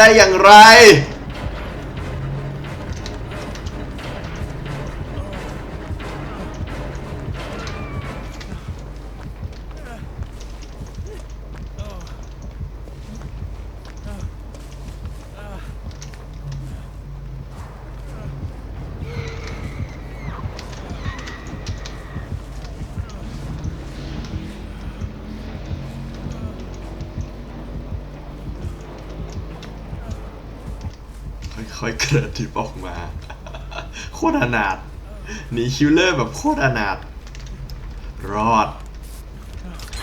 ได้อย่างไร ค่อยเกิดทิปออกมา โคตรอนาถหนีคิลเลอร์แบบโคตรอนาถรอด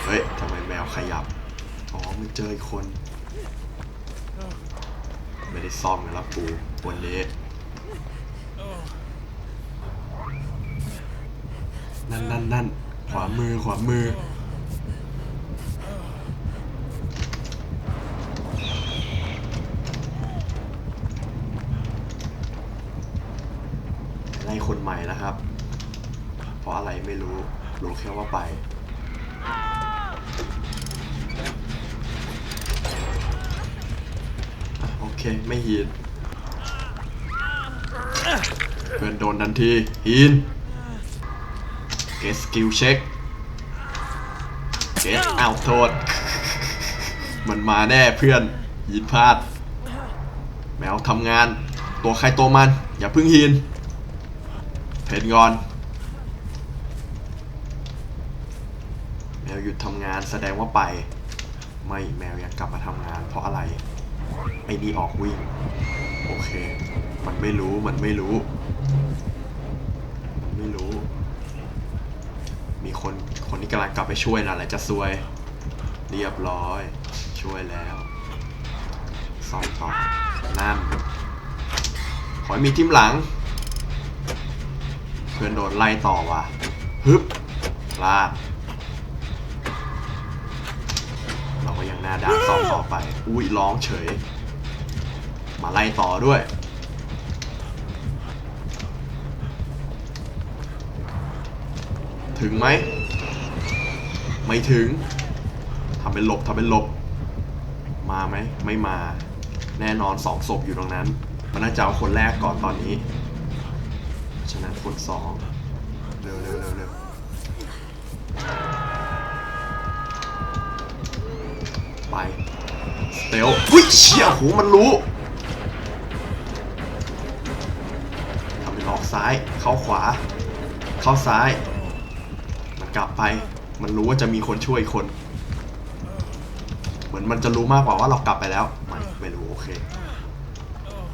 เฮ้ยทำไมแมวขยับ อ๋อมันเจออีกคน ไม่ได้ซ่อมนแล้วปูวันนี้นั่นนั่นนั่นขวามือขวามือ ไล่ คนใหม่นะครับ เพราะอะไรไม่รู้ รู้แค่ว่าไปโอเค ไม่ฮีนเพื่อนโดนทันทีฮีนเกสกิลเช็คเกสเอาโทษ มันมาแน่เพื่อนฮีนพลาด แมวทำงาน ตัวใครตัวมัน อย่าเพึ่งฮีน เพนก่อนแมวหยุดทำงานแสดงว่าไป ไม่แมวยังกลับมาทำงาน เพราะอะไรไอ้นี่ออกวิ่ง โอเค มันไม่รู้มันไม่รู้ มันไม่รู้ มีคนคนที่กำลังกลับไปช่วยนั่นแหละจะซวย เรียบร้อย ช่วยแล้วสองต่อนั่นขอให้มีทิมหลัง พื่อนโดนไล่ต่อว่ะฮึบพลาดเราก็ยังหน้าด่านซ่อมต่อไป อุ้ยร้องเฉย มาไล่ต่อด้วยถึงไหม ไม่ถึง ทำเป็นหลบทำเป็นหลบ มาไหม ไม่มา แน่นอนสองศพอยู่ตรงนั้น มันน่าจะเอาคนแรกก่อนตอนนี้ ฉะนั้นคนสองเร็วเร็วเร็วเร็วไปเตลอุ้ยเชี่ยโหมันรู้ทำเป็นออกซ้าย เข้าขวา เข้าซ้าย มันกลับไป มันรู้ว่าจะมีคนช่วยคน เหมือนมันจะรู้มากกว่าว่าเรากลับไปแล้ว ไม่ไม่รู้โอเค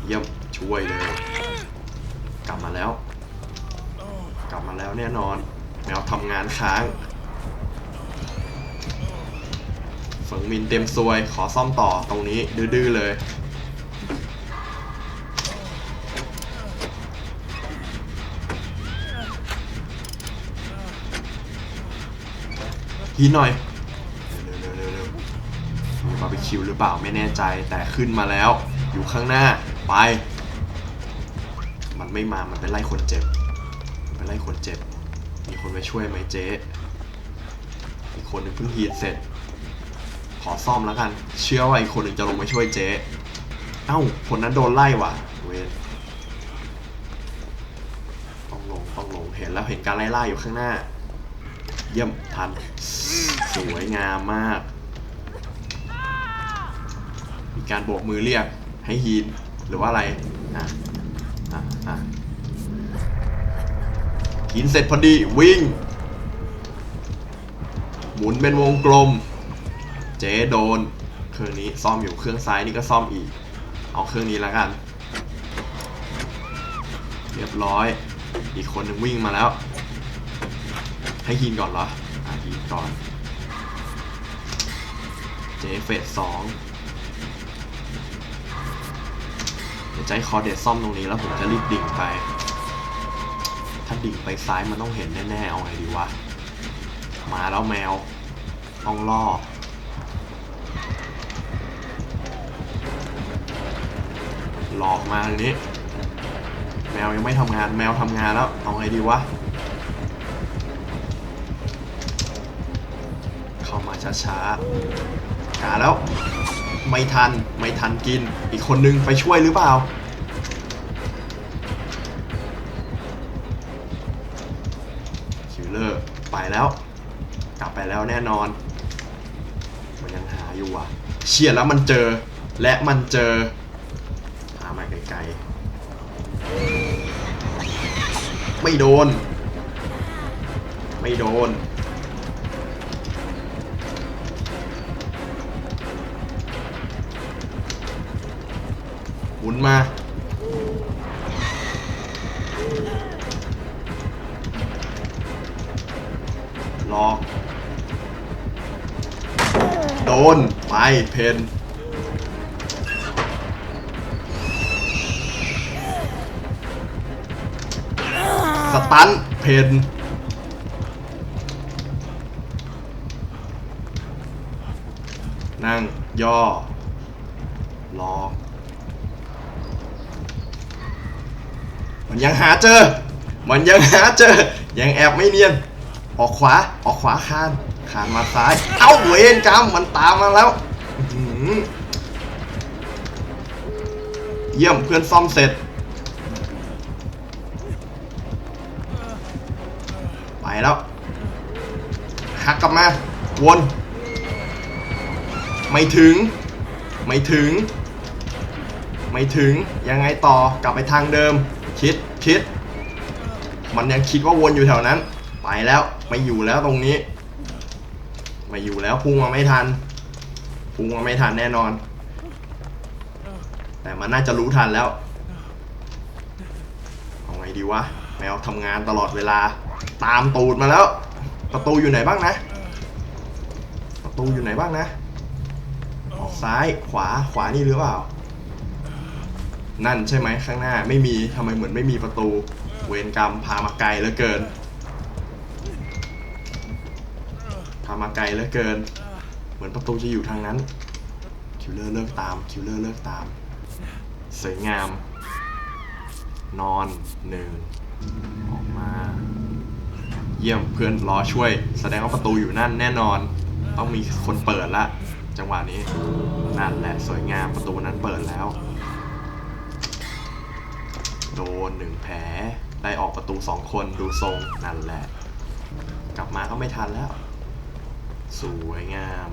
เยี่ยมช่วยเลย กลับมาแล้ว ลับมาแล้วแน่นอนแมวทำงานค้างเฟิงมินเต็มซวยขอซ่อมต่อตรงนี้ดื้อๆเลยฮีหน่อยเร็วๆเร็วๆมีบาร์บีคิวหรือเปล่าไม่แน่ใจแต่ขึ้นมาแล้ว อยู่ข้างหน้าไป มันไม่มามันไปไล่คนเจ็บ ไปไล่คนเจ็บ มีคนไปช่วยไหมเจ๊อีกคนหนึงเพิ่งฮีทเสร็จ ขอซ่อมแล้วกัน เชื่อว่าอีกคนหนึ่งจะลงมาช่วยเจ๊ เอ้า คนนั้นโดนไล่ว่ะ เวนต้องลงต้องลง เห็นแล้วเห็นการไล่ล่าอยู่ข้างหน้า เยี่ยมทัน สวยงามมาก มีการโบกมือเรียกให้ฮีนหรือว่าอะไร อะ อะ อะ กินเสร็จพอดีวิ่ง หมุนเป็นวงกลม เจ๊โดน เครื่องนี้ซ่อมอยู่เครื่องซ้ายนี่ก็ซ่อมอีก เอาเครื่องนี้แล้วกัน เรียบร้อย อีกคนหนึ่งวิ่งมาแล้ว ให้ฮีนก่อนเหรออะฮีนก่อน เจ๊เฟสสองเดี๋ยวใจคอเดตซ่อมตรงนี้แล้วผมจะรีบดิ่งไปาดิ่งไปซ้ายมันต้องเห็นแน่ๆ เอาไงดีวะ มาแล้วแมว ต้องล่อ หลอกมาทางนี้ แมวยังไม่ทำงาน แมวทำงานแล้ว เอาไงดีวะ เข้ามาช้าๆหาแล้ว ไม่ทัน ไม่ทันกิน อีกคนนึงไปช่วยหรือเปล่า ไปแล้ว กลับไปแล้วแน่นอน มันยังหาอยู่อะ เชียร์แล้วมันเจอ และมันเจอ หามาไกลๆ ไม่โดน ไม่โดนหมุนมา ลอกโดน ไปเพนสตันเพนนั่ง ย่อ รอ มันยังหาเจอ มันยังหาเจอ ยังแอบไม่เนียน ออกขวา ออกขวาคานคานมาซ้าย เอ้าเวนกรรมมันตามมาแล้วเยี่ยมเพื่อนซ่อมเสร็จ ไปแล้วหักกลับมา วน ไม่ถึง ไม่ถึง ไม่ถึง ยังไงต่อกลับไปทางเดิม คิด คิด มันยังคิดว่าวนอยู่แถวนั้น ไปแล้วไม่อยู่แล้วตรงนี้ไม่อยู่แล้วพุ่งมาไม่ทันพุ่งมาไม่ทันแน่นอน แต่มันน่าจะรู้ทันแล้วเอาไงดีวะแมวทำงานตลอดเวลา ตามตูดมาแล้ว ประตูอยู่ไหนบ้างนะ ประตูอยู่ไหนบ้างนะออกซ้ายขวาขวานี่หรือเปล่า นั่นใช่ไหมข้างหน้าไม่มีทำไมเหมือนไม่มีประตู เวรกรรมพามาไกลเหลือเกิน พามาไกลเหลือเกิน เหมือนประตูจะอยู่ทางนั้น คิวเลอร์เลิกตาม คิวเลอร์เลิกตาม สวยงาม นอนหนึ่งออกมา เยี่ยมเพื่อนรอช่วย แสดงว่าประตูอยู่นั่นแน่นอน ต้องมีคนเปิดละ จังหวะนี้ นั่นแหละสวยงามประตูนั้นเปิดแล้ว โดนหนึ่งแผลได้ออกประตูสองคนดูทรงนั่นแหละ กลับมาก็ไม่ทันแล้ว สวยงาม